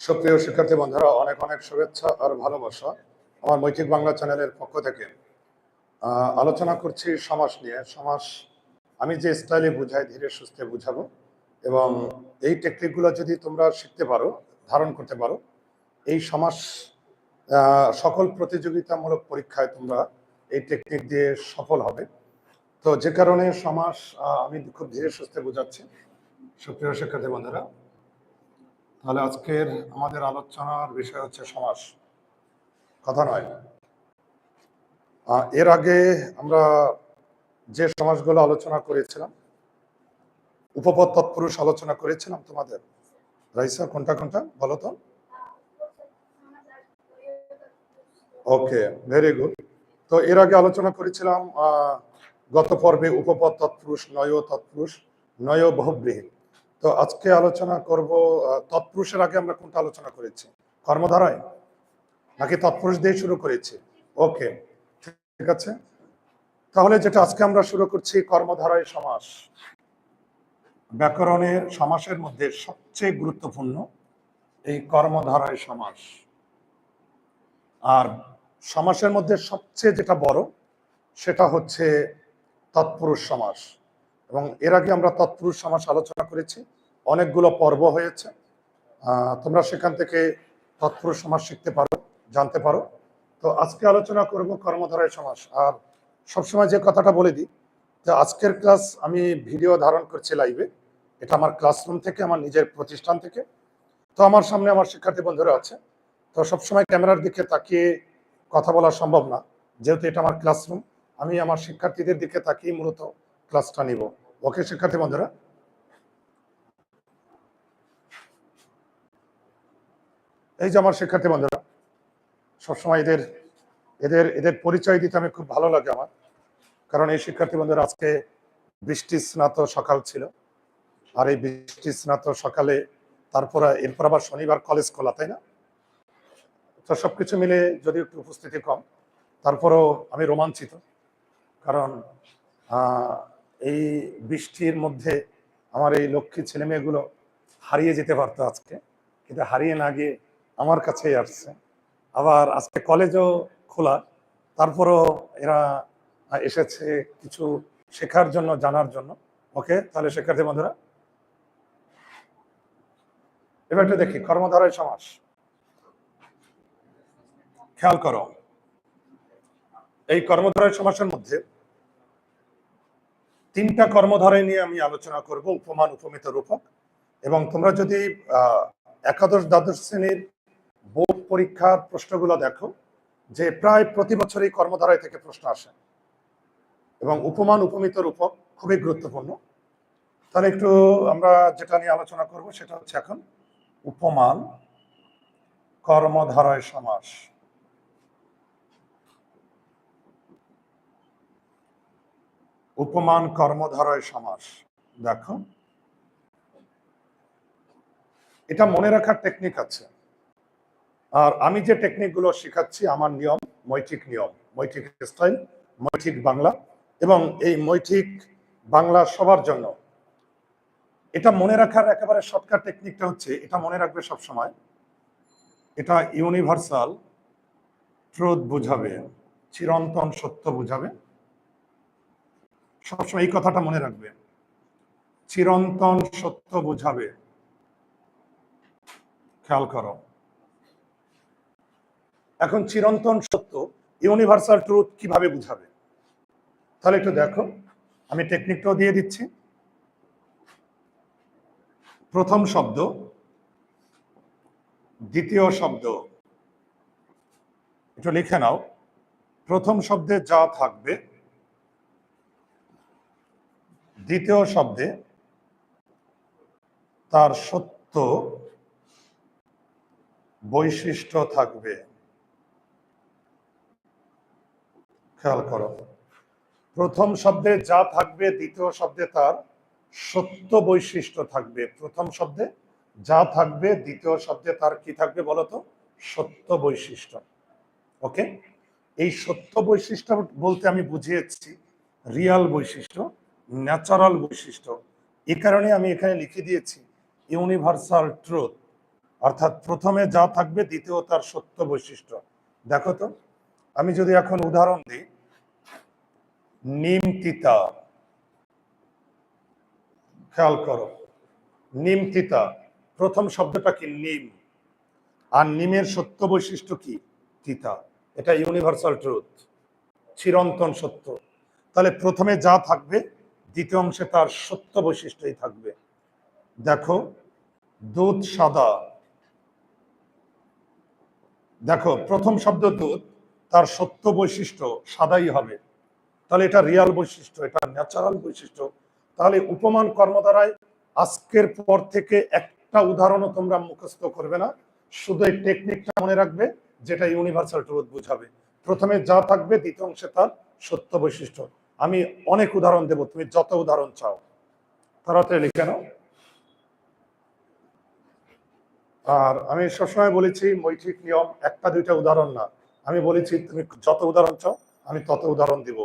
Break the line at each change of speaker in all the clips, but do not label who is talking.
সুপ্রিয় শিক্ষার্থী বন্ধুরা, অনেক অনেক শুভেচ্ছা আর ভালোবাসা আমার মৈত্রিক বাংলা চ্যানেলের পক্ষ থেকে। আলোচনা করছি সমাস নিয়ে। সমাস আমি যে স্টাইলে বুঝাই, ধীরে সুস্থে বুঝাবো এবং এই টেকনিকগুলো যদি তোমরা শিখতে পারো, ধারণ করতে পারো, এই সমাস সকল প্রতিযোগিতামূলক পরীক্ষায় তোমরা এই টেকনিক দিয়ে সফল হবে। তো যে কারণে সমাস আমি খুব ধীরে সুস্থে বোঝাচ্ছি। সুপ্রিয় শিক্ষার্থী বন্ধুরা তাহলে আজকের আমাদের আলোচনার বিষয় হচ্ছে সমাস কথা নয়। এর আগে আমরা যে সমাসগুলো আলোচনা করেছিলাম উপপদ তৎপুরুষ আলোচনা করেছিলাম তোমাদের। রাইসা কোনটা কোনটা? বলো তো। Okay, very good. তো এর আগে আলোচনা করেছিলাম গত পর্বে উপপদ তৎপুরুষ নয় তৎপুরুষ নয় বহুব্রীহী তো আজকে আলোচনা করব তৎপুরুষের আগে আমরা কোনটা আলোচনা করেছি? কর্মধারায়? নাকি তৎপুরুষ দিয়ে শুরু করেছি? ওকে, ঠিক আছে। তাহলে যেটা আজকে আমরা শুরু করছি, কর্মধারায় সমাস। ব্যাকরণের সমাসের মধ্যে সবচেয়ে গুরুত্বপূর্ণ এই কর্মধারায় সমাস। আর সমাসের মধ্যে সবচেয়ে যেটা বড়, সেটা হচ্ছে তৎপুরুষ সমাস। এবং এর আগে আমরা তৎপুরুষ সমাস আলোচনা করেছি। অনেকগুলো পর্ব হয়েছে। তোমরা সেখান থেকে তৎপুরুষ সমাস শিখতে পারো, জানতে পারো। তো আজকে আলোচনা করব কর্মধারায় সমাস। আর সবসময় যে কথাটা বলে দিই, যে আজকের ক্লাস আমি ভিডিও ধারণ করছি লাইভে। এটা আমার ক্লাসরুম থেকে, আমার নিজের প্রতিষ্ঠান থেকে। তো আমার সামনে আমার শিক্ষার্থী বন্ধুরা আছে। তো সবসময় ক্যামেরার দিকে তাকিয়ে কথা বলা সম্ভব না। যেহেতু এটা আমার ক্লাসরুম, আমি আমার শিক্ষার্থীদের দিকে তাকিয়ে মূলত ক্লাসটা নিব। ওকে শিক্ষার্থী বন্ধুরা। এই যে আমার শিক্ষার্থী বন্ধুরা, সবসময় এদের এদের এদের পরিচয় দিতে আমি খুব ভালো লাগে আমার। কারণ এই শিক্ষার্থী বন্ধুরা, আজকে বৃষ্টি স্নাত সকাল ছিল। আর এই বৃষ্টি স্নাত সকালে তারপর, এরপর আবার শনিবার কলেজ খোলা, তাই না? তো সবকিছু মিলে যদি একটু উপস্থিতি কম, তারপরও আমি রোমাঞ্চিত। কারণ এই বৃষ্টির মধ্যে আমার এই লক্ষ্মী ছেলে মেয়েগুলো হারিয়ে যেতে পারতো আজকে। কিন্তু হারিয়ে না গিয়ে আমার কাছেই আসছে। আবার আজকে কলেজও খোলা। তারপরও এরা এসেছে কিছু শেখার জন্য, জানার জন্য। ওকে, তাহলে শিক্ষার্থী বন্ধুরা। এবার একটু দেখি, কর্মধারায় সমাস। খেয়াল করো। এই কর্মধারায় সমাসের মধ্যে তিনটা কর্মধারায় নিয়ে আমি আলোচনা করব, উপমান, উপমিত রূপক। এবং তোমরা যদি একাদশ দ্বাদশ শ্রেণির বোর্ড পরীক্ষার প্রশ্নগুলো দেখো, যে প্রায় প্রতি বছর এই কর্মধারায় থেকে প্রশ্ন আসে। এবং উপমান, উপমিত রূপক খুবই গুরুত্বপূর্ণ। তাহলে একটু আমরা যেটা নিয়ে আলোচনা করব, সেটা হচ্ছে এখন, উপমান কর্মধারয় সমাস। উপমান কর্মধারয় সমাস। দেখো। এটা মনে রাখার টেকনিক আছে। আর আমি যে টেকনিকগুলো শেখাচ্ছি, আমার নিয়ম মৈত্রিক নিয়ম মৈত্রিক স্টাইল মৈত্রিক বাংলা এবং এই মৈত্রিক বাংলা সবার জন্য। এটা মনে রাখার একেবারে শর্টকাট টেকনিকটা হচ্ছে, এটা মনে রাখবে সব সময় এটা ইউনিভার্সাল ট্রুথ বুঝাবে, চিরন্তন সত্য বুঝাবে। সবসময় এই কথাটা মনে রাখবে। চিরন্তন সত্য বোঝাবে। খেয়াল করো। এখন চিরন্তন সত্য ইউনিভার্সাল ট্রুথ কীভাবে বুঝাবে? তাহলে একটু দেখো। আমি টেকনিকটাও দিয়ে দিচ্ছি। প্রথম শব্দ। দ্বিতীয় শব্দ। একটু লিখে নাও। প্রথম শব্দে যা থাকবে দ্বিতীয় শব্দে তার সত্য বৈশিষ্ট্য থাকবে। খেয়াল করো। প্রথম শব্দে যা থাকবে, দ্বিতীয় শব্দে তার সত্য বৈশিষ্ট্য থাকবে। প্রথম শব্দে যা থাকবে, দ্বিতীয় শব্দে তার কি থাকবে বলতো সত্য বৈশিষ্ট্য। ওকে? এই সত্য বৈশিষ্ট্য বলতে আমি বুঝিয়েছি, রিয়াল বৈশিষ্ট্য। ন্যাচারাল বৈশিষ্ট্য। এ কারণে আমি এখানে লিখে দিয়েছি, ইউনিভার্সাল ট্রুথ অর্থাৎ প্রথমে যা থাকবে দ্বিতীয় তার সত্য বৈশিষ্ট্য। দেখো তো, আমি যদি এখন উদাহরণ দিই নিম তিতা খেয়াল করো নিম তিতা প্রথম শব্দটা কি নিম? আর নিমের সত্য বৈশিষ্ট্য কি? তিতা। এটা ইউনিভার্সাল ট্রুথ, চিরন্তন সত্য। তাহলে প্রথমে যা থাকবে দ্বিতীয় অংশে তার সত্য বৈশিষ্ট্যই থাকবে। দেখো, দুধ সাদা। দেখো, প্রথম শব্দ দুধ, তার সত্য বৈশিষ্ট্য সাদাই হবে। তাহলে এটা রিয়াল বৈশিষ্ট্য, এটা ন্যাচারাল বৈশিষ্ট্য। তাহলে উপমান কর্ম দ্বারায় আজকের পর থেকে একটা উদাহরণও তোমরা মুখস্থ করবে না। শুধু এই টেকনিকটা মনে রাখবে, যেটা ইউনিভার্সাল ট্রুথ বুঝাবে। প্রথমে যা থাকবে, দ্বিতীয় অংশে তার সত্য বৈশিষ্ট্য। আমি অনেক উদাহরণ দেব, তুমি যত উদাহরণ চাও। তাড়াতাড়ি লিখে নাও আর আমি সবসময় বলেছি মৈত্রিক নিয়ম, একটা, দুইটা উদাহরণ না। আমি বলেছি, তুমি যত উদাহরণ চাও, আমি তত উদাহরণ দিব।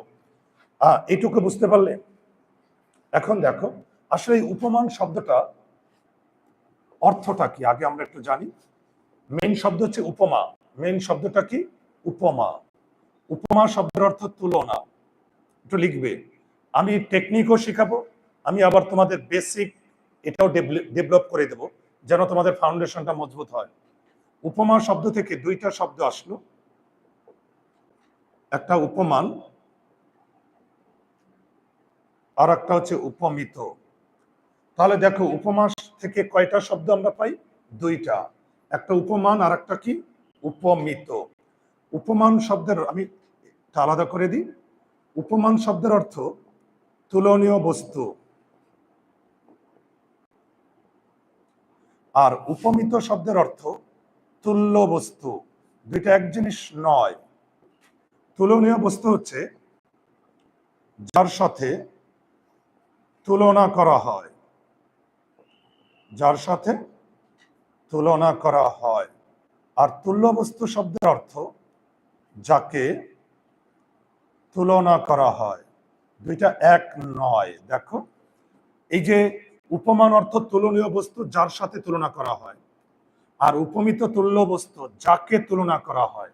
এইটুকু বুঝতে পারলে? এখন দেখো, আসলে উপমান শব্দটা অর্থটা কি? আগে আমরা একটু জানি। মেন শব্দ হচ্ছে উপমা। মেইন শব্দটা কি? উপমা। উপমা শব্দের অর্থ তুলনা। একটু লিখবে। আমি টেকনিকও শেখাবো, আমি আবার তোমাদের বেসিক এটাও ডেভেলপ করে দেব, যেন তোমাদের ফাউন্ডেশনটা মজবুত হয়। উপমা শব্দ থেকে দুইটা শব্দ আসলো। একটা উপমান, আর একটা হচ্ছে উপমিত। তাহলে দেখো উপমা থেকে কয়টা শব্দ আমরা পাই? দুইটা। একটা উপমান আর একটা কি? উপমিত। উপমান শব্দের আমি আলাদা করে দিই। উপমান শব্দের অর্থ তুলনীয় বস্তু। আর উপমিত শব্দের অর্থ তুল্য বস্তু। দুইটা এক জিনিস নয়। তুলনীয় বস্তু হচ্ছে যার সাথে তুলনা করা হয়। যার সাথে তুলনা করা হয়। আর তুল্য বস্তু শব্দের অর্থ যাকে তুলনা করা হয়। দুইটা এক নয়। দেখো, এই যে উপমান অর্থ তুলনীয় বস্তু যার সাথে তুলনা করা হয়, আর উপমিত তুল্য বস্তু যাকে তুলনা করা হয়।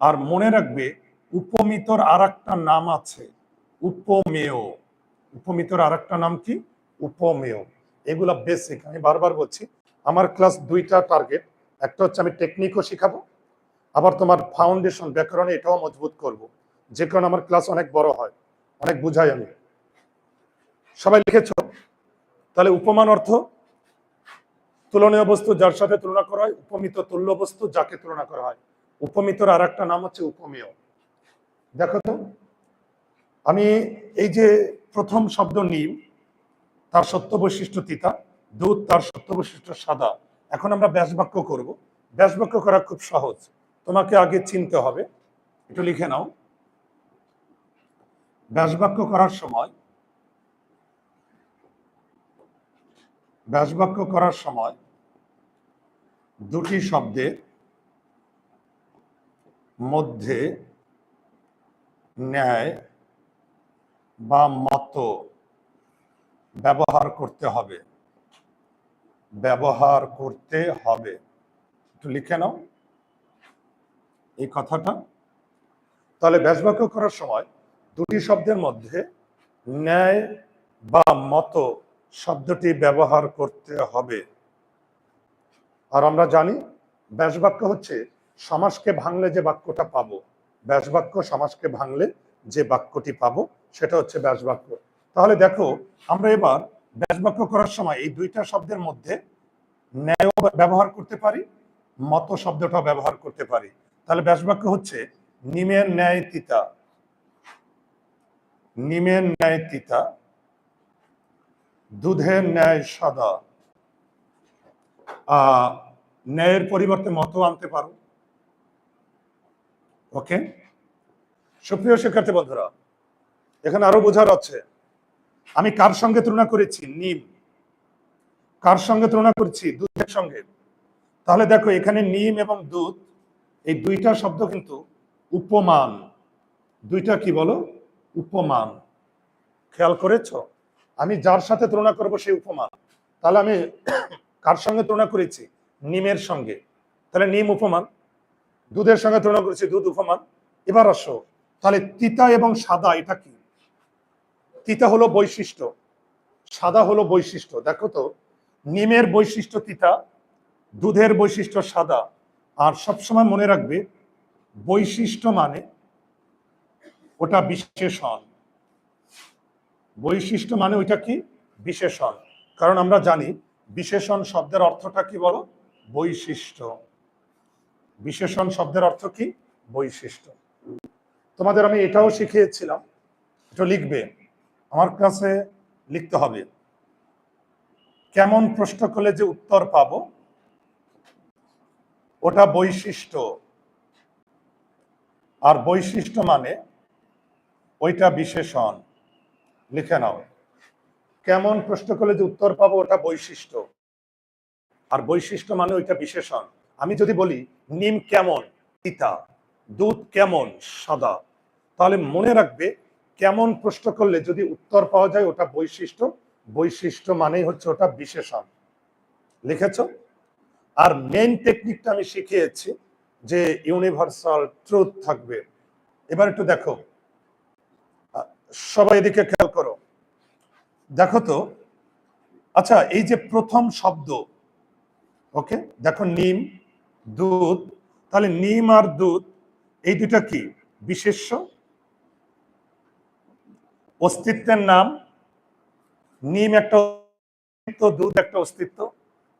আর মনে রাখবে, উপমিতর আর নাম আছে, উপমেয়। উপমিতর আর একটা নাম কি? উপমেয়। এগুলা বেসিক আমি বারবার বলছি, আমার ক্লাস দুইটা টার্গেট একটা হচ্ছে আমি টেকনিকও শেখাবো, আবার তোমার ফাউন্ডেশন ব্যাকরণে এটাও মজবুত করব। যে কারণে আমার ক্লাস অনেক বড় হয়, অনেক বুঝাই আমি। সবাই লিখেছ? তাহলে উপমান অর্থ? তুলনীয় বস্তু যার সাথে তুলনা করা হয়, উপমিত তুল্য বস্তু যাকে তুলনা করা হয়। উপমিতর আর একটা নাম হচ্ছে উপমেয়। দেখো তো, আমি এই যে প্রথম শব্দ নিম, তার সত্য বৈশিষ্ট্য তিতা, দুধ তার সত্য বৈশিষ্ট্য সাদা। এখন আমরা ব্যাস বাক্য করব। ব্যাস বাক্য করা খুব সহজ। তোমাকে আগে চিনতে হবে। একটু লিখে নাও। ব্যাস বাক্য করার সময়, ব্যাসবাক্য করার সময় দুটি শব্দের মধ্যে ন্যায় বা মত ব্যবহার করতে হবে। ব্যবহার করতে হবে। একটু লিখে নাও এই কথাটা। তাহলে ব্যাসবাক্য করার সময় দুটি শব্দের মধ্যে ন্যায় বা মত শব্দটি ব্যবহার করতে হবে। আর আমরা জানি ব্যাসবাক্য হচ্ছে, সমাজকে ভাঙলে যে বাক্যটা পাবো। ব্যাসবাক্য সমাজকে ভাঙলে যে বাক্যটি পাবো, সেটা হচ্ছে ব্যাসবাক্য। তাহলে দেখো, আমরা এবার ব্যাসবাক্য করার সময় এই দুইটা শব্দের মধ্যে ন্যায় ব্যবহার করতে পারি, মত শব্দটাও ব্যবহার করতে পারি। তাহলে ব্যাসবাক্য হচ্ছে, নিমের ন্যায় তিতা। নিমের ন্যায় তিতা, দুধের ন্যায় সাদা। ন্যায়ের পরিবর্তে মত আনতে পারো। ওকে? সুপ্রিয় শিক্ষার্থী বন্ধুরা, এখানে আরও বোঝার আছে, আমি কার সঙ্গে তুলনা করেছি? নিম। কার সঙ্গে তুলনা করছি? দুধের সঙ্গে। তাহলে দেখো, এখানে নিম এবং দুধ, এই দুইটা শব্দ কিন্তু উপমান। দুইটা কি বলো? উপমান। খেয়াল করেছ? আমি যার সাথে তুলনা করব সেই উপমান। তাহলে আমি কার সঙ্গে তুলনা করেছি? নিমের সঙ্গে। তাহলে নিম উপমান, দুধের সঙ্গে তুলনা করেছি, দুধ উপমান। এবার আসো, তাহলে তিতা এবং সাদা এটা কি? তিতা হলো বৈশিষ্ট্য, সাদা হলো বৈশিষ্ট্য। দেখো তো, নিমের বৈশিষ্ট্য তিতা, দুধের বৈশিষ্ট্য সাদা। আর সবসময় মনে রাখবে, বৈশিষ্ট্য মানে ওটা বিশেষণ। বৈশিষ্ট্য মানে ওইটা কি? বিশেষণ। কারণ আমরা জানি বিশেষণ শব্দের অর্থটা কি বলো? বৈশিষ্ট্য। বিশেষণ শব্দের অর্থ কি? বৈশিষ্ট্য। তোমাদের আমি এটাও শিখিয়েছিলাম। এটা লিখবে। আমার কাছে লিখতে হবে। কেমন প্রশ্ন করলে যে উত্তর পাবো? ওটা বৈশিষ্ট্য। আর বৈশিষ্ট্য মানে ওইটা বিশেষণ। লিখে নাও। কেমন প্রশ্ন করলে যে উত্তর পাবো ওটা বৈশিষ্ট্য। আর বৈশিষ্ট্য মানে ওইটা বিশেষণ। আমি যদি বলি, নিম কেমন? তিতা। দুধ কেমন? সাদা। তাহলে মনে রাখবে, কেমন প্রশ্ন করলে যদি উত্তর পাওয়া যায় ওটা বৈশিষ্ট্য। বৈশিষ্ট্য মানেই হচ্ছে ওটা বিশেষণ। লিখেছ? আর মেন টেকনিকটা আমি শিখিয়েছি যে ইউনিভার্সাল ট্রুথ থাকবে। এবার একটু দেখো। সবাই এদিকে খেয়াল করো। দেখো তো আচ্ছা এই যে প্রথম শব্দ, ওকে? দেখো, নিম, দুধ, তাহলে নিম আর দুধ, এই দুটা কি? বিশেষ্য? অস্তিত্বের নাম? নিম একটা দুধ একটা অস্তিত্ব।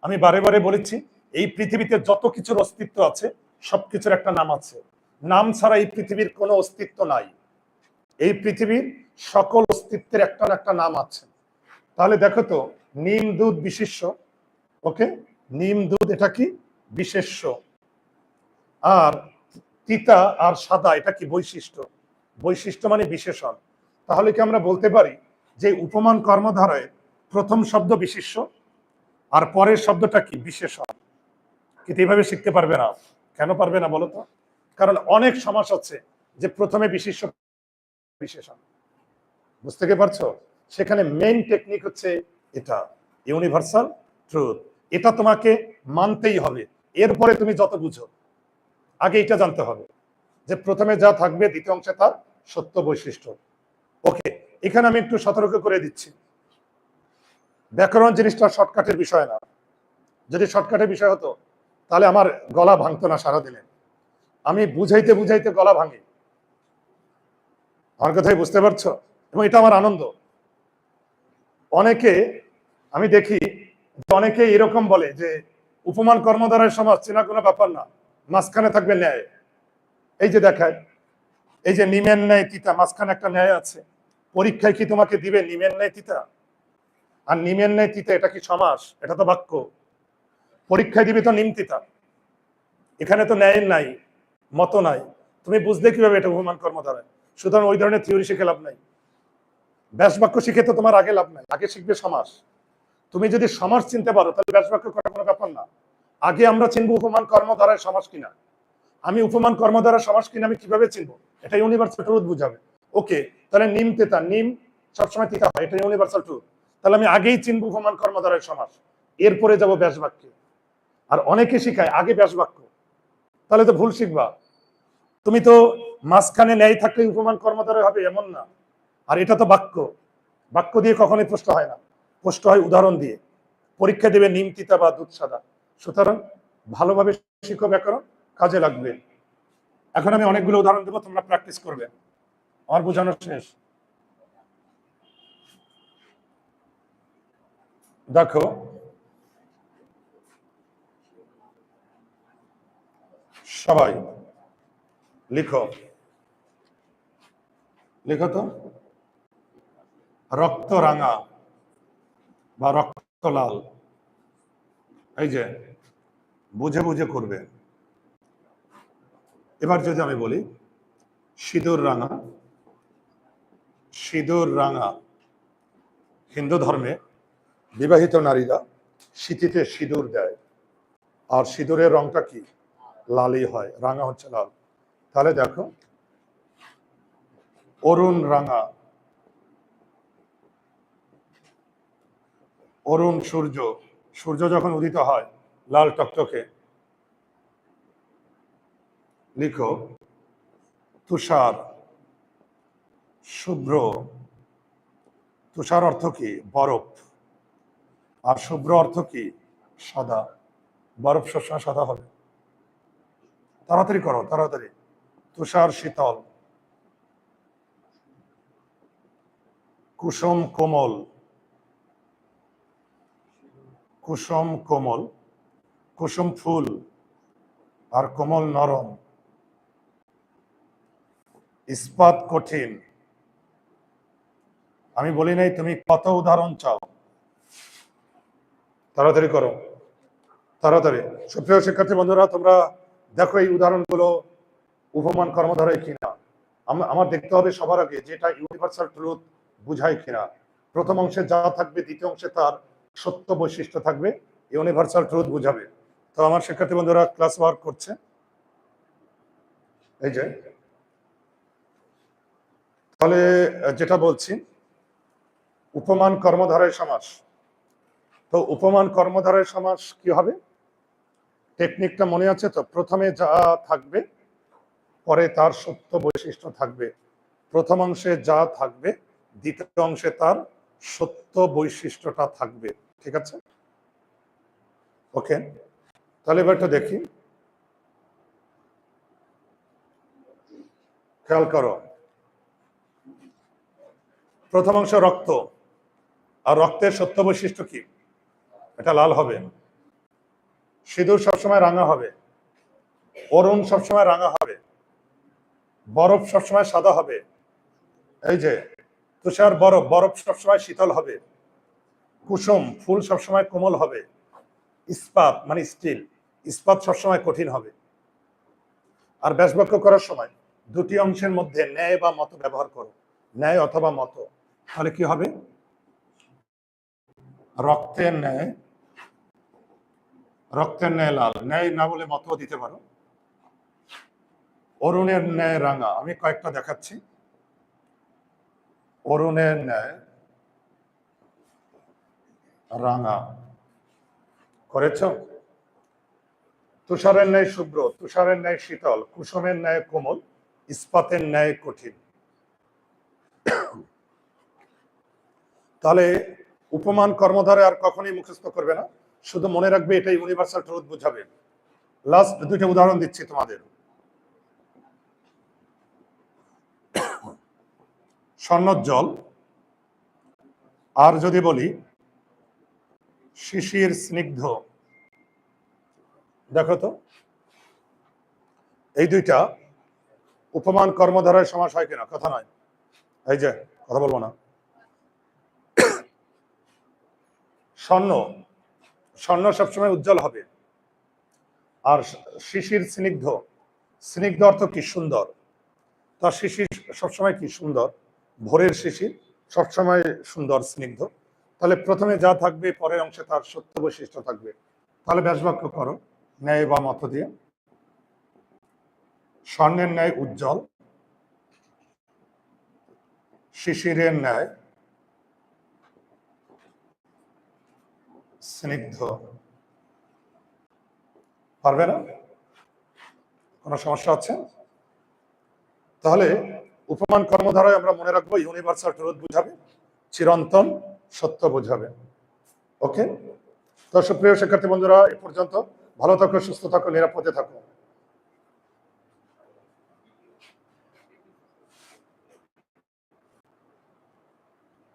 আমি বারে বারে বলেছি, এই পৃথিবীতে যত কিছুর অস্তিত্ব আছে, সবকিছুর একটা নাম আছে। নাম ছাড়া এই পৃথিবীর কোনো অস্তিত্ব নাই। এই পৃথিবীর সকল অস্তিত্বের একটা না একটা নাম আছে। তাহলে দেখো তো, নিম দুধ বিশেষ্য। ওকে? নিম দুধ এটা কি? বিশেষ্য। আর তিতা আর সাদা, এটা কি বৈশিষ্ট্য? বৈশিষ্ট্য মানে বিশেষণ। তাহলে কি আমরা বলতে পারি যে উপমান কর্মধারায় প্রথম শব্দ বিশেষ্য, আর পরের শব্দটা কি? বিশেষণ। কিন্তু এইভাবে শিখতে পারবে না। কেন পারবে না বলো তো? কারণ অনেক সমাস আছে যে প্রথমে বিশেষ্য, বিশেষণ। বুঝতে পারছ? সেখানে মেইন টেকনিক হচ্ছে এটা ইউনিভার্সাল ট্রুথ এটা তোমাকে মানতেই হবে। এরপরে তুমি যত বুঝো, আগে এটা জানতে হবে যে প্রথমে যা থাকবে, দ্বিতীয় অংশে তার সত্য বৈশিষ্ট্য। ওকে, এখানে আমি একটু সতর্ক করে দিচ্ছি। ব্যাকরণ জিনিসটা শর্টকাটের বিষয় না। যদি শর্টকাটের বিষয় হতো, তাহলে আমার গলা ভাঙতো না সারাদিনে। আমি বুঝাইতে বুঝাইতে গলা ভাঙি। আমার কথাই বুঝতে পারছ? এবং এটা আমার আনন্দ। অনেকে, আমি দেখি অনেকে এরকম বলে যে উপমান কর্মধারের সমাজ চেনা কোনো ব্যাপার না, মাঝখানে থাকবে ন্যায়। এই যে দেখায়, এই যে নিমের ন্যায় তিতা, মাঝখানে একটা ন্যায় আছে। পরীক্ষায় কি তোমাকে দিবে নিমের ন্যায় তিতা? আর নিমের ন্যায় তিতা, এটা কি সমাস? এটা তো বাক্য। পরীক্ষায় দিবে তো নিম তিতা। এখানে তো ন্যায় নাই, মত নাই। তুমি বুঝলে কীভাবে এটা উপমান কর্মধারায়? সুতরাং ওই ধরনের থিওরি শিখে লাভ নাই। ব্যাস বাক্য শিখে তো তোমার আগে লাভ নাই। আগে শিখবে সমাস। তুমি যদি সমাস চিনতে পারো, তাহলে ব্যাস বাক্য করা কোনো ব্যাপার না। আগে আমরা চিনবো উপমান কর্মধারায় সমাস কিনা। আমি উপমান কর্মধারা সমাস কিনা আমি কীভাবে চিনবো? এটা ইউনিভার্সাল ট্রুথ বুঝাবে। ওকে তাহলে নিম তেতা। নিম সবসময় তিতা হয়, এটা ইউনিভার্সাল ট্রুথ তাহলে আমি আগেই চিনবো উপমান কর্মধারায় সমাস। এরপরে যাব ব্যাস বাক্যে আর অনেকে শিখায়, আগে ব্যাস বাক্য তাহলে তো ভুল শিখবা। তুমি তো মাঝখানে ন্যায় থাকলে উপমান কর্মধারয় হবে, এমন না। আর এটা তো বাক্য। বাক্য দিয়ে কখনোই প্রশ্ন হয় না। প্রশ্ন হয় উদাহরণ দিয়ে। পরীক্ষা দেবে নিম, তিতা বা দুধ, সাদা। সুতরাং ভালোভাবে শিখো ব্যাকরণ, কাজে লাগবে। এখন আমি অনেকগুলো উদাহরণ দেবো, তোমরা প্র্যাকটিস করবে। আমার বোঝানো শেষ। দেখো, সবাই লিখো। লিখো তো? রক্ত রাঙা বা রক্ত লাল এই যে, বুঝে বুঝে করবে। এবার যদি আমি বলি, সিঁদুর রাঙা। সিঁদুর রাঙা। হিন্দু ধর্মে বিবাহিত নারীরা শীতিতে সিঁদুর দেয়। আর সিঁদুরের রংটা কি? লালই হয়, রাঙা হচ্ছে লাল। তাহলে দেখো, অরুণ রাঙা অরুণ সূর্য সূর্য যখন উদিত হয়, লাল টকটকে, লিখো, তুষার, শুভ্র, তুষার অর্থ কি? বরফ। আর শুভ্র অর্থ কি? সাদা। বরফ সবসময় সাদা হবে। তাড়াতাড়ি করো, তাড়াতাড়ি। তুষার শীতল। কুসুম কোমল। কুসুম কোমল, কুসুম ফুল আর কোমল নরম। ইস্পাত কঠিন। আমি বলি নাই তুমি কত উদাহরণ চাও। তাড়াতাড়ি করো। তাড়াতাড়ি। সুপ্রিয় শিক্ষার্থী বন্ধুরা, তোমরা দেখো এই উদাহরণগুলো উপমান কর্মধারায় কিনা। আমার দেখতে হবে সবার আগে যেটা ইউনিভার্সাল ট্রুথ বুঝায় কিনা। প্রথম অংশে যা থাকবে, দ্বিতীয় অংশে তার সত্য বৈশিষ্ট্য থাকবে ইউনিভার্সাল ট্রুথ বুঝাবে। তো আমার শিক্ষার্থী বন্ধুরা ক্লাস ওয়ার্ক করছে। এই যে। তাহলে, যেটা বলছি, উপমান কর্মধারয় সমাস। তো উপমান কর্মধারয় সমাস কি হবে? টেকনিকটা মনে আছে তো? প্রথমে যা থাকবে, পরে তার সত্য বৈশিষ্ট্য থাকবে। প্রথম অংশে যা থাকবে, দ্বিতীয় অংশে তার সত্য বৈশিষ্ট্যটা থাকবে। ঠিক আছে? ওকে তাহলে এবার একটু দেখি। খেয়াল করো। প্রথম অংশ রক্ত। আর রক্তের সত্য বৈশিষ্ট্য কি? এটা লাল হবে। সিঁদুর সবসময় রাঙা হবে। অরুণ সবসময় রাঙা হবে। বরফ সবসময় সাদা হবে। এই যে, তুষার বরফ বরফ সবসময় শীতল হবে। কুসুম, ফুল সবসময় কোমল হবে। ইস্পাত মানে স্টিল, ইস্পাত সবসময় কঠিন হবে। আর ব্যাসবাক্য করার সময় দুটি অংশের মধ্যে ন্যায় বা মত ব্যবহার করো। ন্যায় অথবা মত। তাহলে কি হবে? রক্তের ন্যায় রক্তের ন্যায় লাল। ন্যায় না বলে মত দিতে পারো। অরুণের ন্যায় রাঙা। আমি কয়েকটা দেখাচ্ছি। অরুণের ন্যায় রাঙা। করেছ? তুষারের ন্যায় শুভ্র, তুষারের ন্যায় শীতল, কুসুমের ন্যায় কোমল, ইস্পাতের ন্যায় কঠিন। তাহলে উপমান কর্মধারে আর কখনই মুখস্থ করবে না। শুধু মনে রাখবে এটা ইউনিভার্সাল ট্রুথ বুঝাবে। লাস্ট দুইটা উদাহরণ দিচ্ছি তোমাদের। স্বর্ণোজ্জ্বল আর যদি বলি শিশির স্নিগ্ধ। দেখো তো, এই দুইটা উপমান কর্মধারায় সমাস হয় কিনা? কথা নয়। এই যে, কথা বলব না। স্বর্ণ স্বর্ণ সবসময় উজ্জ্বল হবে। আর শিশির স্নিগ্ধ। স্নিগ্ধ অর্থ কি? সুন্দর। তা শিশির সবসময় কি? সুন্দর। ভোরের শিশির সবসময় সুন্দর, স্নিগ্ধ। তাহলে প্রথমে যা থাকবে, পরের অংশে তার সত্য বৈশিষ্ট্য থাকবে। তাহলে ব্যাসবাক্য করো, ন্যায় বা মত দিয়ে। স্বর্ণের ন্যায় উজ্জ্বল, শিশিরের ন্যায় স্নিগ্ধ। পারবে না? কোনো সমস্যা আছে তাহলে উপমান কর্মধারায় আমরা মনে রাখব ইউনিভার্সাল ট্রুথ বুঝাবে, চিরন্তন সত্য বোঝাবে। ওকে দর্শক, প্রিয় শিক্ষার্থী বন্ধুরা, এ পর্যন্ত। ভালো থাকো, সুস্থ থাকো, নিরাপদে থাকো।